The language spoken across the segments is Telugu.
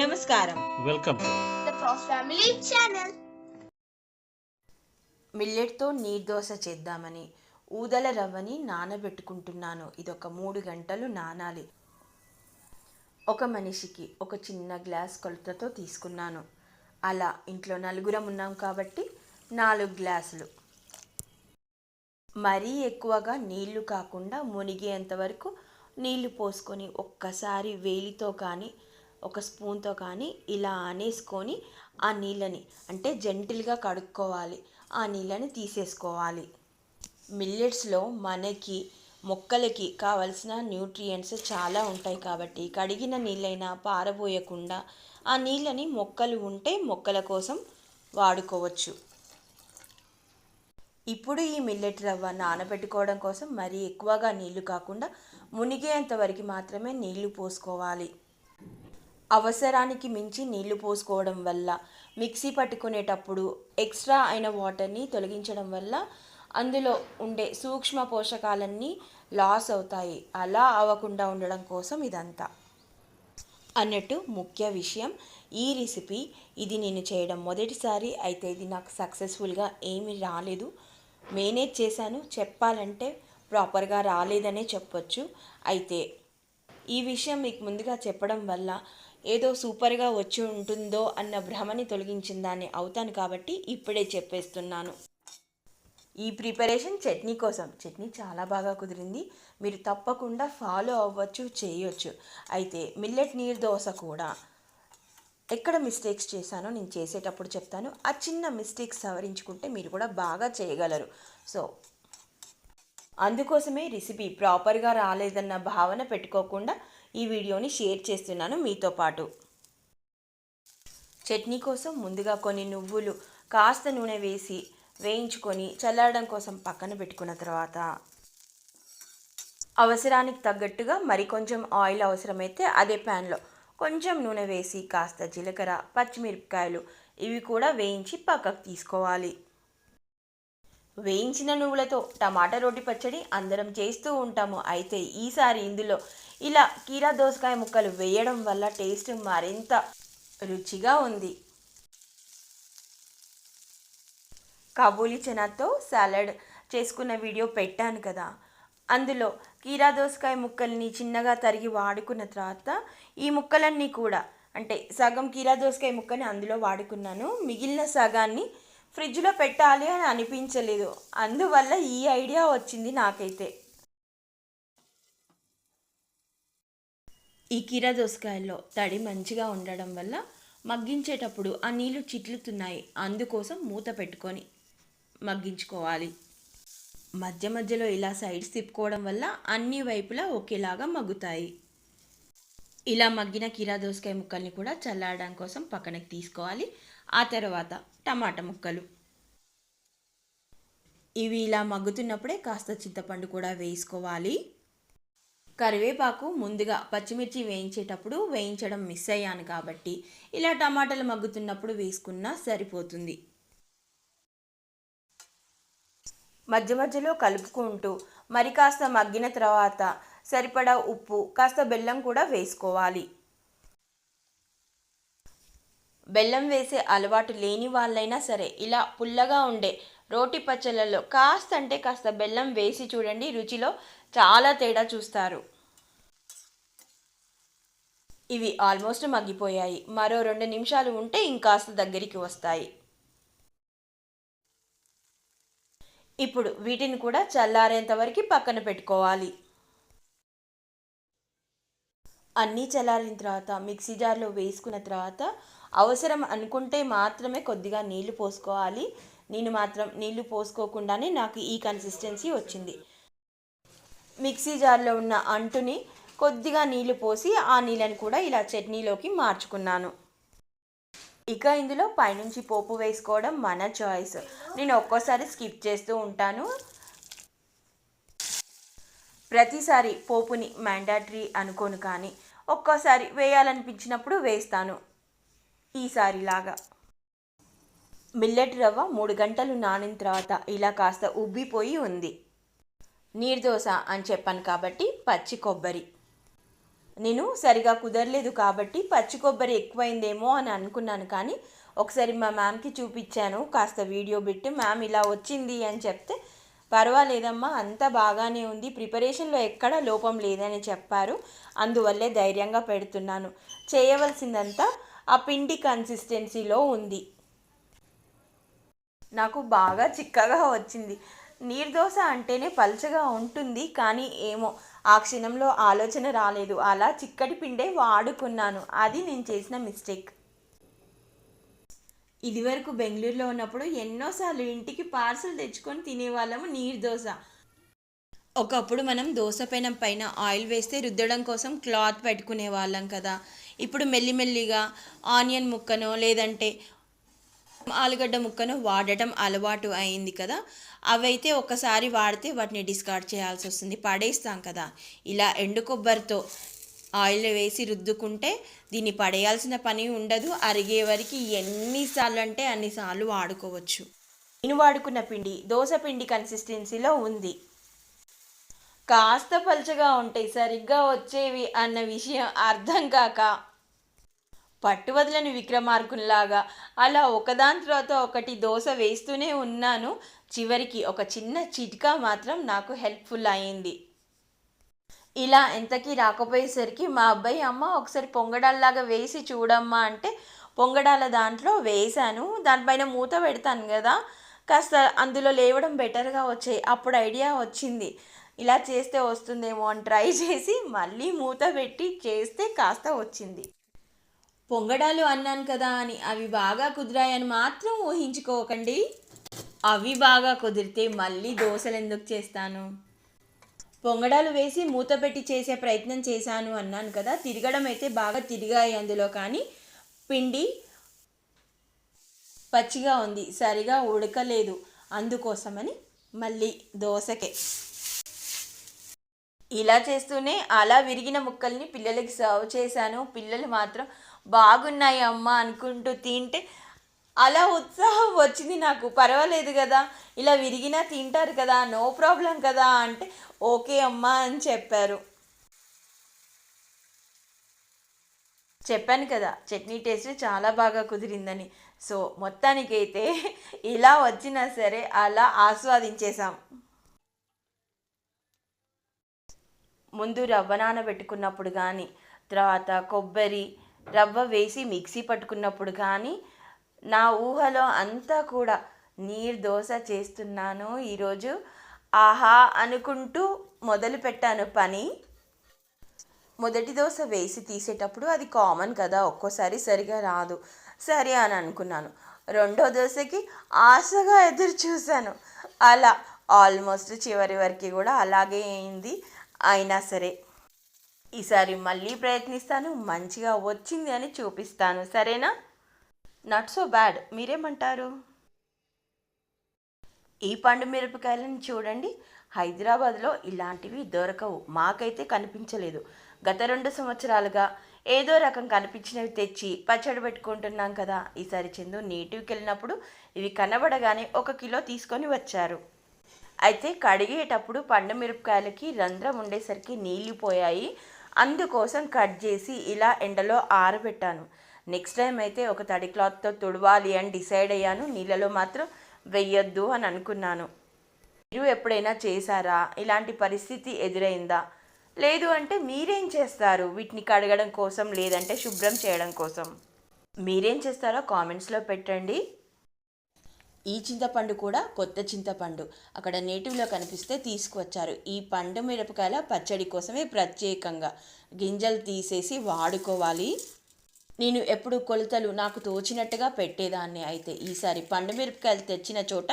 నమస్కారం. Welcome to the Frost Family channel. మిల్లెట్తో నీర్ దోశ చేద్దామని ఊదల రవ్వని నానబెట్టుకుంటున్నాను. ఇదొక మూడు గంటలు నానాలి. ఒక మనిషికి ఒక చిన్న గ్లాస్ కొలతతో తీసుకున్నాను. అలా ఇంట్లో నలుగురం ఉన్నాం కాబట్టి నాలుగు గ్లాసులు. మరీ ఎక్కువగా నీళ్ళు కాకుండా మునిగేంత వరకు నీళ్ళు పోసుకొని ఒక్కసారి వేలితో కానీ ఒక స్పూన్తో కానీ ఇలా అనేసుకొని ఆ నీళ్ళని అంటే జెంటిల్గా కడుక్కోవాలి. ఆ నీళ్ళని తీసేసుకోవాలి. మిల్లెట్స్లో మనకి మొక్కలకి కావలసిన న్యూట్రియంట్స్ చాలా ఉంటాయి కాబట్టి కడిగిన నీళ్ళైనా పారబోయకుండా ఆ నీళ్ళని మొక్కలు ఉంటే మొక్కల కోసం వాడుకోవచ్చు. ఇప్పుడు ఈ మిల్లెట్ రవ్వ నానబెట్టుకోవడం కోసం మరీ ఎక్కువగా నీళ్ళు కాకుండా మునిగేంత వరకు మాత్రమే నీళ్ళు పోసుకోవాలి. అవసరానికి మించి నీళ్ళు పోసుకోవడం వల్ల మిక్సీ పట్టుకునేటప్పుడు ఎక్స్ట్రా అయిన వాటర్ని తొలగించడం వల్ల అందులో ఉండే సూక్ష్మ పోషకాలన్నీ లాస్ అవుతాయి. అలా అవ్వకుండా ఉండడం కోసం ఇదంతా. అన్నట్టు ముఖ్య విషయం ఈ రెసిపీ ఇది నేను చేయడం మొదటిసారి అయితే ఇది నాకు సక్సెస్ఫుల్గా ఏమీ రాలేదు. మేనేజ్ చేశాను చెప్పాలంటే ప్రాపర్గా రాలేదనే చెప్పొచ్చు. అయితే ఈ విషయం మీకు ముందుగా చెప్పడం వల్ల ఏదో సూపర్గా వచ్చి ఉంటుందో అన్న భ్రమని తొలగించిందాన్ని అవుతాను కాబట్టి ఇప్పుడే చెప్పేస్తున్నాను. ఈ ప్రిపరేషన్ చట్నీ కోసం. చట్నీ చాలా బాగా కుదిరింది. మీరు తప్పకుండా ఫాలో అవ్వచ్చు చేయొచ్చు. అయితే మిల్లెట్ నీరు దోశ కూడా. ఎక్కడ మిస్టేక్స్ చేశానో నేను చేసేటప్పుడు చెప్తాను. ఆ చిన్న మిస్టేక్స్ సవరించుకుంటే మీరు కూడా బాగా చేయగలరు. సో అందుకోసమే రెసిపీ ప్రాపర్గా రాలేదన్న భావన పెట్టుకోకుండా ఈ వీడియోని షేర్ చేస్తున్నాను మీతో పాటు. చట్నీ కోసం ముందుగా కొన్ని నువ్వులు కాస్త నూనె వేసి వేయించుకొని చల్లారడం కోసం పక్కన పెట్టుకున్న తర్వాత అవసరానికి తగ్గట్టుగా మరి కొంచెం ఆయిల్ అవసరమైతే అదే ప్యాన్లో కొంచెం నూనె వేసి కాస్త జీలకర్ర పచ్చిమిరపకాయలు ఇవి కూడా వేయించి పక్కకు తీసుకోవాలి. వేయించిన నువ్వులతో టమాటా రోటి పచ్చడి అందరం చేస్తూ ఉంటాము. అయితే ఈసారి ఇందులో ఇలా కీరా దోసకాయ ముక్కలు వేయడం వల్ల టేస్ట్ మరింత రుచిగా ఉంది. కాబూలి చనాతో సాలడ్ చేసుకున్న వీడియో పెట్టాను కదా. అందులో కీరా దోసకాయ ముక్కల్ని చిన్నగా తరిగి వాడుకున్న తర్వాత ఈ ముక్కలన్నీ కూడా అంటే సగం కీరా దోసకాయ ముక్కని అందులో వాడుకున్నాను. మిగిలిన సగాన్ని ఫ్రిడ్జ్లో పెట్టాలి అని అనిపించలేదు. అందువల్ల ఈ ఐడియా వచ్చింది నాకైతే. ఈ కీర దోసకాయల్లో తడి మంచిగా ఉండడం వల్ల మగ్గించేటప్పుడు ఆ నీళ్ళు చిట్లుతున్నాయి. అందుకోసం మూత పెట్టుకొని మగ్గించుకోవాలి. మధ్య మధ్యలో ఇలా సైడ్స్ తిప్పుకోవడం వల్ల అన్ని వైపులా ఒకేలాగా మగ్గుతాయి. ఇలా మగ్గిన కీరా దోసకాయ ముక్కల్ని కూడా చల్లారడం కోసం పక్కనకి తీసుకోవాలి. ఆ తర్వాత టమాటా ముక్కలు. ఇవి ఇలా మగ్గుతున్నప్పుడే కాస్త చింతపండు కూడా వేసుకోవాలి. కరివేపాకు ముందుగా పచ్చిమిర్చి వేయించేటప్పుడు వేయించడం మిస్ అయ్యాను కాబట్టి ఇలా టమాటాలు మగ్గుతున్నప్పుడు వేసుకున్నా సరిపోతుంది. మధ్య మధ్యలో కలుపుకుంటూ మరి కాస్త మగ్గిన తర్వాత సరిపడా ఉప్పు కాస్త బెల్లం కూడా వేసుకోవాలి. బెల్లం వేసే అలవాటు లేని వాళ్ళైనా సరే ఇలా పుల్లగా ఉండే రోటి పచ్చళ్ళలో కాస్త అంటే కాస్త బెల్లం వేసి చూడండి రుచిలో చాలా తేడా చూస్తారు. ఇవి ఆల్మోస్ట్ మగ్గిపోయాయి. మరో రెండు నిమిషాలు ఉంటే ఇంకాస్త దగ్గరికి వస్తాయి. ఇప్పుడు వీటిని కూడా చల్లారేంత వరకు పక్కన పెట్టుకోవాలి. అన్నీ చల్లారిన తర్వాత మిక్సీ జార్లో వేసుకున్న తర్వాత అవసరం అనుకుంటే మాత్రమే కొద్దిగా నీళ్ళు పోసుకోవాలి. నేను మాత్రం నీళ్ళు పోసుకోకుండానే నాకు ఈ కన్సిస్టెన్సీ వచ్చింది. మిక్సీ జార్లో ఉన్న అంటుని కొద్దిగా నీళ్ళు పోసి ఆ నీళ్ళని కూడా ఇలా చట్నీలోకి మార్చుకున్నాను. ఇక ఇందులో పైనుంచి పోపు వేసుకోవడం మన చాయిస్ నేను ఒక్కోసారి స్కిప్ చేస్తూ ఉంటాను. ప్రతిసారి పోపుని మ్యాండాటరీ అనుకోను కానీ ఒక్కోసారి వేయాలనిపించినప్పుడు వేస్తాను. ఈసారి లాగా మిల్లెట్ రవ్వ మూడు గంటలు నానిన తర్వాత ఇలా కాస్త ఉబ్బిపోయి ఉంది. నీరు దోశ అని చెప్పాను కాబట్టి పచ్చి కొబ్బరి. నేను సరిగా కుదరలేదు కాబట్టి పచ్చి కొబ్బరి ఎక్కువైందేమో అని అనుకున్నాను కానీ ఒకసారి మా మ్యామ్కి చూపించాను. కాస్త వీడియో పెట్టి మ్యామ్ ఇలా వచ్చింది అని చెప్తే పర్వాలేదమ్మా అంతా బాగానే ఉంది. ప్రిపరేషన్లో ఎక్కడ లోపం లేదని చెప్పారు. అందువల్లే ధైర్యంగా పెడుతున్నాను. చేయవలసిందంతా ఆ పిండి కన్సిస్టెన్సీలో ఉంది. నాకు బాగా చిక్కగా వచ్చింది. నీర్దోశ అంటేనే పలుచగా ఉంటుంది కానీ ఏమో ఆ క్షణంలో ఆలోచన రాలేదు. అలా చిక్కటి పిండే వాడుకున్నాను. అది నేను చేసిన మిస్టేక్. ఇదివరకు బెంగళూరులో ఉన్నప్పుడు ఎన్నోసార్లు ఇంటికి పార్సల్ తెచ్చుకొని తినేవాళ్ళము నీరు దోశ. ఒకప్పుడు మనం దోశ పెనం పైన ఆయిల్ వేస్తే రుద్దడం కోసం క్లాత్ పెట్టుకునే వాళ్ళం కదా. ఇప్పుడు మెల్లిమెల్లిగా ఆనియన్ ముక్కనో లేదంటే ఆలుగడ్డ ముక్కను వాడటం అలవాటు అయింది కదా. అవైతే ఒకసారి వాడితే వాటిని డిస్కార్డ్ చేయాల్సి వస్తుంది. పడేస్తాం కదా. ఇలా ఎండు కొబ్బరితో ఆయిల్ వేసి రుద్దుకుంటే దీన్ని పడేయాల్సిన పని ఉండదు. అరిగే వరకు ఎన్నిసార్లు అంటే అన్నిసార్లు వాడుకోవచ్చు. నేను వాడుకున్న పిండి దోశ పిండి కన్సిస్టెన్సీలో ఉంది. కాస్త పలుచగా ఉంటాయి. సరిగ్గా వచ్చేవి అన్న విషయం అర్థం కాక పట్టువదలని విక్రమార్కుల్లాగా అలా ఒకదాని తర్వాత ఒకటి దోశ వేస్తూనే ఉన్నాను. చివరికి ఒక చిన్న చిట్కా మాత్రం నాకు హెల్ప్ఫుల్ అయింది. ఇలా ఎంతకీ రాకపోయేసరికి మా అబ్బాయి అమ్మ ఒకసారి పొంగడాల్లాగా వేసి చూడమ్మా అంటే పొంగడాల దాంట్లో వేశాను. దానిపైన మూత పెడతాను కదా. కాస్త అందులో లేవడం బెటర్గా వచ్చాయి. అప్పుడు ఐడియా వచ్చింది. ఇలా చేస్తే వస్తుందేమో అని ట్రై చేసి మళ్ళీ మూత పెట్టి చేస్తే కాస్త వచ్చింది. పొంగడాలు అన్నాను కదా అని అవి బాగా కుదిరాయని మాత్రం ఊహించుకోకండి. అవి బాగా కుదిరితే మళ్ళీ దోశలు ఎందుకు చేస్తాను? పొంగడాలు వేసి మూత పెట్టి చేసే ప్రయత్నం చేశాను అన్నాను కదా. తిరగడం అయితే బాగా తిరిగాయి అందులో కానీ పిండి పచ్చిగా ఉంది. సరిగా ఉడకలేదు. అందుకోసమని మళ్ళీ దోశకే. ఇలా చేస్తూనే అలా విరిగిన ముక్కల్ని పిల్లలకి సర్వ్ చేశాను. పిల్లలు మాత్రం బాగున్నాయి అమ్మ అనుకుంటూ తింటే అలా ఉత్సాహం వచ్చింది నాకు. పర్వాలేదు కదా ఇలా విరిగినా తింటారు కదా నో ప్రాబ్లం కదా అంటే ఓకే అమ్మా అని చెప్పారు. చెప్పాను కదా చట్నీ టేస్ట్ చాలా బాగా కుదిరిందని. సో మొత్తానికైతే ఇలా వచ్చినా సరే అలా ఆస్వాదించేసాం ముందు రవ్వ నానబెట్టుకున్నప్పుడు కానీ తర్వాత కొబ్బరి రవ్వ వేసి మిక్సీ పట్టుకున్నప్పుడు కానీ నా ఊహలో అంతా కూడా నీరు దోశ చేస్తున్నాను ఈరోజు. ఆహా అనుకుంటూ మొదలు పెట్టాను పని. మొదటి దోశ వేసి తీసేటప్పుడు అది కామన్ కదా ఒక్కోసారి సరిగా రాదు. సరే అని అనుకున్నాను. రెండో దోశకి ఆశగా ఎదురు చూశాను. అలా ఆల్మోస్ట్ చివరి వరకు కూడా అలాగే అయింది. అయినా సరే ఈసారి మళ్ళీ ప్రయత్నిస్తాను మంచిగా వచ్చింది అని చూపిస్తాను. సరేనా? నాట్ సో బ్యాడ్ మీరేమంటారు? ఈ పండు మిరపకాయలను చూడండి. హైదరాబాద్లో ఇలాంటివి దొరకవు. మాకైతే కనిపించలేదు. గత రెండు సంవత్సరాలుగా ఏదో రకం కనిపించినవి తెచ్చి పచ్చడి పెట్టుకుంటున్నాం కదా. ఈసారి చందు నేటివ్కి వెళ్ళినప్పుడు ఇవి కనబడగానే ఒక కిలో తీసుకొని వచ్చారు. అయితే కడిగేటప్పుడు పండు మిరపకాయలకి రంధ్రం ఉండేసరికి నీళ్ళు పోయాయి. అందుకోసం కట్ చేసి ఇలా ఎండలో ఆరబెట్టాను. నెక్స్ట్ టైం అయితే ఒక తడి క్లాత్తో తుడవాలి అని డిసైడ్ అయ్యాను. నీళ్ళలో మాత్రం వెయ్యొద్దు అని అనుకున్నాను. మీరు ఎప్పుడైనా చేశారా? ఇలాంటి పరిస్థితి ఎదురైందా? లేదు అంటే మీరేం చేస్తారు? వీటిని కడగడం కోసం లేదంటే శుభ్రం చేయడం కోసం. మీరేం చేస్తారో కామెంట్స్లో పెట్టండి. ఈ చింతపండు కూడా కొత్త చింతపండు. అక్కడ నేటివ్లో కనిపిస్తే తీసుకువచ్చారు. ఈ పండు మిరపకాయల పచ్చడి కోసమే ప్రత్యేకంగా గింజలు తీసేసి వాడుకోవాలి. నేను ఎప్పుడు కొలతలు నాకు తోచినట్టుగా పెట్టేదాన్ని అయితే. ఈసారి పండు మిరపకాయలు తెచ్చిన చోట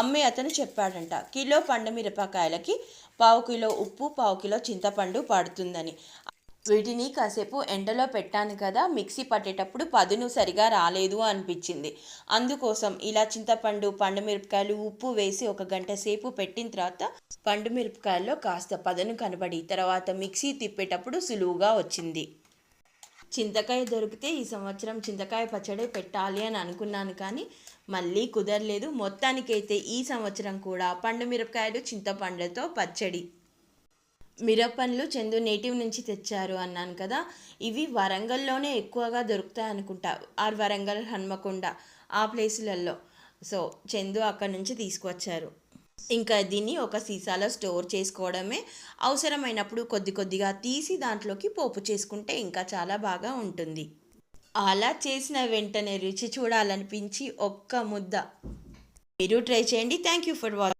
అమ్మే అతను చెప్పాడంట కిలో పండు మిరపకాయలకి పావు కిలో ఉప్పు పావు కిలో చింతపండు పడుతుందని. వీటిని కాసేపు ఎండలో పెట్టాను కదా మిక్సీ పట్టేటప్పుడు పదును సరిగా రాలేదు అనిపించింది. అందుకోసం ఇలా చింతపండు పండు మిరపకాయలు ఉప్పు వేసి ఒక గంట సేపు పెట్టిన తర్వాత పండు మిరపకాయల్లో కాస్త పదను కనబడి తర్వాత మిక్సీ తిప్పేటప్పుడు సులువుగా వచ్చింది. చింతకాయ దొరికితే ఈ సంవత్సరం చింతకాయ పచ్చడి పెట్టాలి అని అనుకున్నాను కానీ మళ్ళీ కుదరలేదు. మొత్తానికైతే ఈ సంవత్సరం కూడా పండు మిరపకాయలు చింతపండుతో పచ్చడి. మిరపండ్లు చందు నేటివ్ నుంచి తెచ్చారు అన్నాను కదా. ఇవి వరంగల్లోనే ఎక్కువగా దొరుకుతాయి అనుకుంటా. ఆర్ వరంగల్ హన్మకొండ ఆ ప్లేసులలో. సో చందు అక్కడ నుంచి తీసుకువచ్చారు ఇంకా దీన్ని ఒక సీసాలో స్టోర్ చేసుకోవడమే అవసరమైనప్పుడు కొద్ది కొద్దిగా తీసి దాంట్లోకి పోపు చేసుకుంటే ఇంకా చాలా బాగా ఉంటుంది. అలా చేసిన వెంటనే రుచి చూడాలనిపించి ఒక్క ముద్ద. మీరు ట్రై చేయండి. Thank you for watching